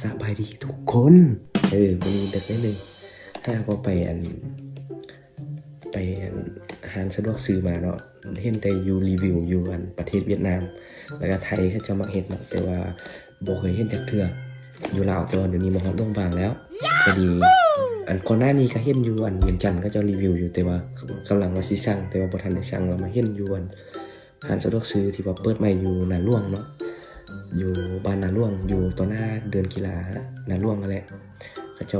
สบายดีทุกคน เออวันนี้เด็กนิดนึงถ้าพอไปอัน ไปอันอาหารสะดวกซื้อมาเนาะเห็นแต่อยู่รีวิวอยู่อันประเทศเวียดนาม แล้วก็ไทยเขาจะมาเห็นนาะแต่ว่าบ่เคยเห็นจากเทืออยู่ลาวแต่ว่าเดี๋ยวนี้มาฮอดโรงพยาบาลแล้วพอดี อันก่อนหน้านี้ก็เห็นอยู่อันเวียงจันทน์ก็จะรีวิวอยู่แต่ว่ากำลังว่าสิสั่งแต่ว่าบ่ทันได้สั่งแล้วมาเห็นอยู่อันอาหารสะดวกซื้อที่ว่าเปิดใหม่อยู่นาหลวงเนาะ อยู่บ้านนาล่วงอยู่ต่อหน้าเดินกีฬานาล่วงนั่นแหละเขาจะ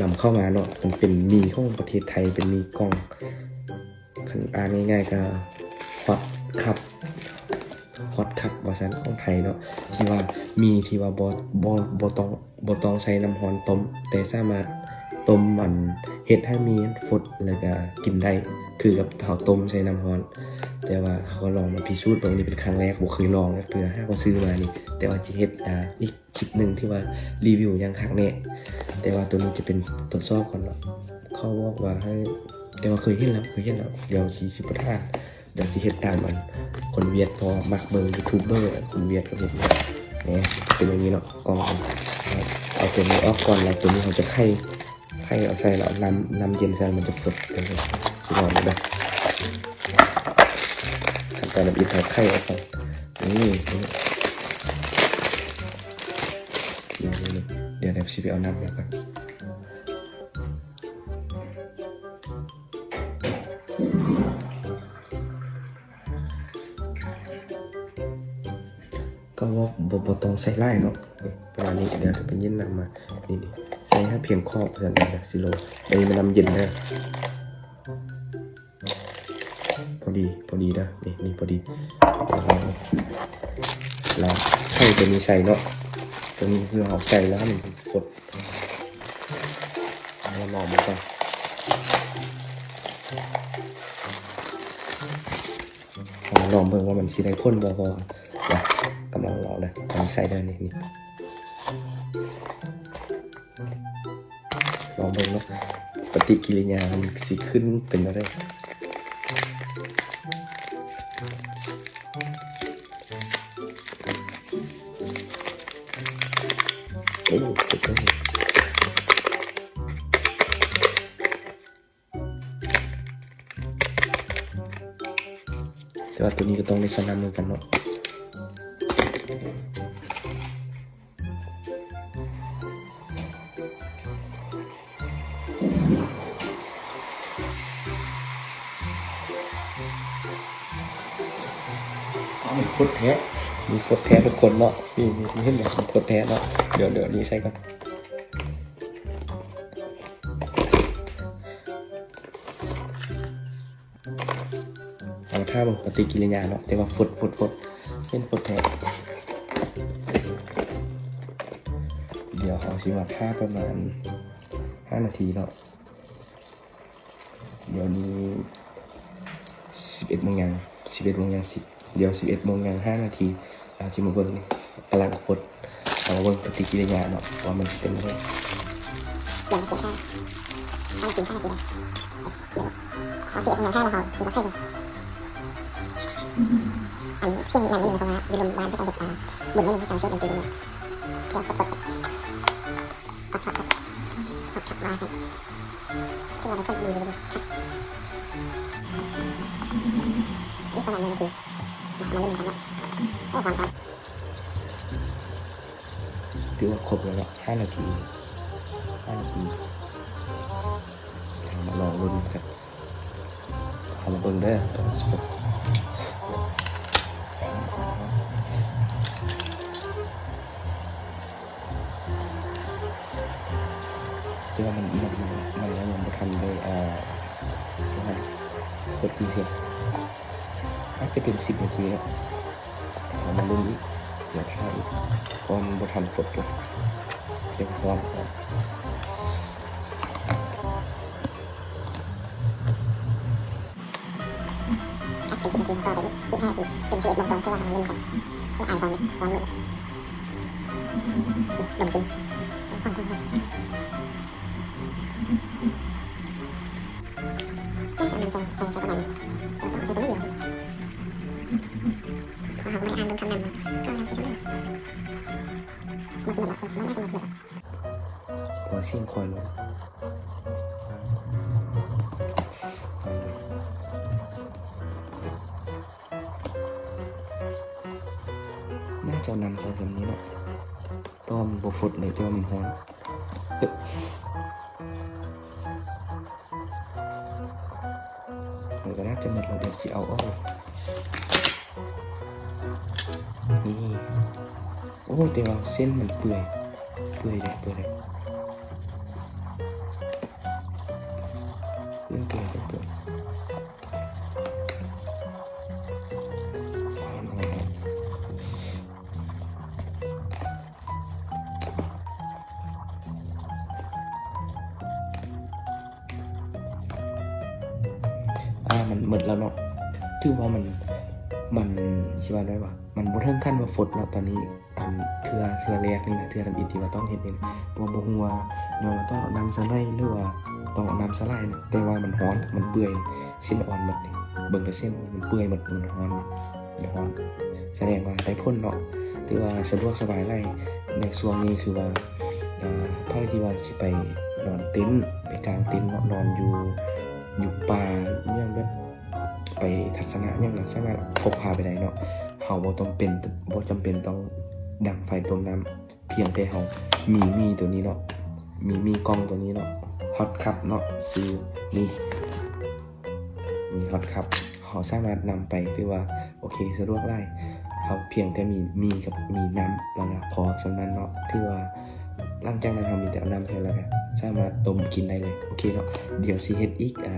นำเข้ามาเนาะมันเป็นมีของประเทศไทยเป็นมีกล้องคันอ่านง่ายๆก็ฮอตคับฮอตคับบอสันของไทยเนาะที่ว่ามีที่ว่าบอบอบอตองบอตองใช้น้ำร้อนต้มแต่สามารถต้มมันเฮ็ดให้มีฟดแล้วก็กินได้คือกับเขาต้มใส่น้ำร้อน แต่ว่าเขาก็ลองมาพิสูจน์ตรงนี้เป็นครั้งแรกบ่เคยลองก็คือถ้าเขาซื้อมานี่ แต่ว่าจะเฮ็ดอ่าอีกคลิปหนึ่งที่ว่ารีวิวยังครั้งแน่แต่ว่าตัวนี้จะเป็นตรวจสอบก่อนเนาะเขาบอกว่าให้แต่ว่าเคยเห็นแล้วเคยเห็นแล้วเดี๋ยวสีสิบประทานเดี๋ยวสิเฮ็ดตามมัน คนเวียดพอมักเบิ่งยูทูบเบอร์คนเวียดก็เฮ็ดเนี่ยเนี่ยเป็นอย่างนี้เนาะกองเอาตัวนี้ออกก่อนแล้วตัวนี้เขาจะไข่ไข่เอาใส่แล้วน้ำน้ำเย็นใส่มันจะฟดเลยสิลองดูนะ การนำอินทาไข่ออกไปนี่เดี๋ยวเดี๋ยวชิไปเอาน้ำแล้วกันก็ว่าบบบต้องใส่ไล่เนาะนี่ประมานี้เดี๋ยวจะเป็นเย็นนำมา นี่ใส่ให้เพียงขอบสันเดียวสิโลอันนี้มันนำเย็นได้ พอดีพอดีนะนี่นี่พอดีแล้วไข่ตัวนี้ใส่เนาะตัวนี้คือเอาใส่แล้วมันฟดเราลองมันก่อนเราลองเบิ่งว่ามันสิได้พ่นบ่พอนะกำลังรอเลยกำลังใส่ได้นี่นี่ลองเบิ่งเนาะปฏิกิริยามันสิขึ้นเป็นอะไร โอ้สุดยอดแต่ว่าตัวนี้ก็ต้องในสนา มเหมือนกันเนาะเอามันโคตรแท้มีโคตรแท้ทุกคนเนาะนี่มีเห็นแบบโคตรแท้เนาะเดี๋ยวเดี๋ยวนี้ใส่กันเอาท่าบปฏิกิริยาเนาะแต่ว่าฟดฟดฟดเช่นฟดแท้เดี๋ยวเขาชิว่าท่าประมาณห้านาทีเนาะเดี๋ยวนี้สิบเอ็ดโมงยังสิบเอ็ดโมงยังสิบ เดี๋ยวสิบเอ็ดโมงยังห้านาทีอาจิมาเบิ้งนี่กำลังฟดเอามาเบิ้งปฏิกิริยาเนาะว่ามันเป็นยังไงอย่างเสียค่าเอาจริงค่าจริงขอเสียเงินให้เราเขาซื้อมาใช่เลยอันซึ่งอย่างนี้นะครับว่าอยู่โรงพยาบาลก็ต้องเด็กตาบุญไม่มีการเสียเงินจริงเลยเพื่อสะกดขับขับขับขับขับมาใช่ที่เราต้องดูเลยนี่ประมาณนี้นาทีมาเล่นกันะความความ ถือว่าครบแล้วเนาะห้านาทีห้านาทีามาลองรุ่นกันเอามาเบิ่งได้อตอนสดแต่ว่ามันมันมันยังไม่ทันเลยอ่าว่าสดดีเห็นอ จจะเป็นสิบนาทีแล้วเอามารุ่นอีกเดี๋ยวถ่ายอีกเพราะมันบ่ทันสดเลยเตรียมพร้อมก่อนเป็นสิบนาทีต่อไปอีกห้านาทีเป็นสิบเอ็ดโมงตรงที่ว่าทำเล่นกันต้องอ่านตอนนี้ตอนนี้ลงจริง ยลงน่าจะเอานำใส่สำนี้เนาะเพราะว่ามันบฟดเลยต่ว่ามันฮ้อนเอ้ยมันก็น่าจะหมดแล้วเดี๋ยวสิเอาออก นี่โอ้แต่ว่าเส้นมันเปื่อยเปื่อยเลยเปื่ มันหมดแล้วะถือว่ามันมันชิว่าได้ว่ามันบ่เทิงขั้นว่าฝดเนาะตอนนี้ทำเทือเทือแรกนี่นะเทือทำอินที่ว่าต้องเห็นเองบ่บ่ฮู้ว่าเนาะต้องเอาน้ำสไลด์หรือว่าต้องเอาน้ำสไลด์นะแต่ว่ามันร้อนมันเปื่อยเส้นอ่อนหมดนี่เบิ่งแต่เส้นมันเปื่อยหมดมันร้อนมันร้อนแสดงว่าได้พ่นเนาะถือว่าสะดวกสบายไล่ในช่วงนี้คือว่าอ่าพ่อที่ว่าสิไปนอนเต็นท์ไปกลางเต็นท์นอนอยู่อยู่ป่า ทัศนะอย่างนั้นสามารถพกพาไปได้เนาะเขาบ่ต้องเป็นบ่จำเป็นต้องดังไฟตรงน้ำเพียงแต่เขามีมีตัวนี้เนาะมีมีกล้องตัวนี้เนาะฮอตคัพเนาะซื้อนี่มีฮอตคัพเขาสามารถนำไปที่ว่าโอเคสะดวกไล่เขาเพียงแต่มีมีกับมีน้ำแล้วนะพอสำนั้นเนาะที่ว่าหลังจากนั้นเขามีแต่น้ำใส่แล้วก็สามารถต้มกินได้เลยโอเคเนาะเดี๋ยวซีเฮ็ดอีกอ่า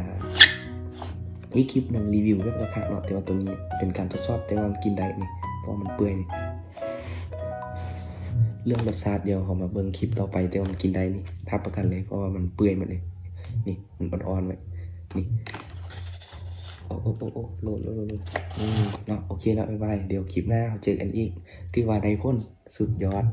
อีกคลิปหนึ่งรีวิวเว็บราคาเนาะแต่ว่าตัวนี้เป็นการทดสอบแต่ว่ามันกินได้นี่เพราะมันเปื่อยนี่เรื่องรสชาติเดียวเขามาเบิ่งคลิปต่อไปแต่ว่ามันกินได้นี่ทับประกันเลยเพราะว่ามันเปื่อยหมดเลย นี่มันอ่อนๆไว้นี่โอ้โอ้โอ้โอ้โหลดโหลดโหลดโหลดอืมเนาะโอเคแล้วบ๊ายบายเดี๋ยวคลิปหน้าเราเจอกันอีกที่ว่าไดพ่นสุดยอด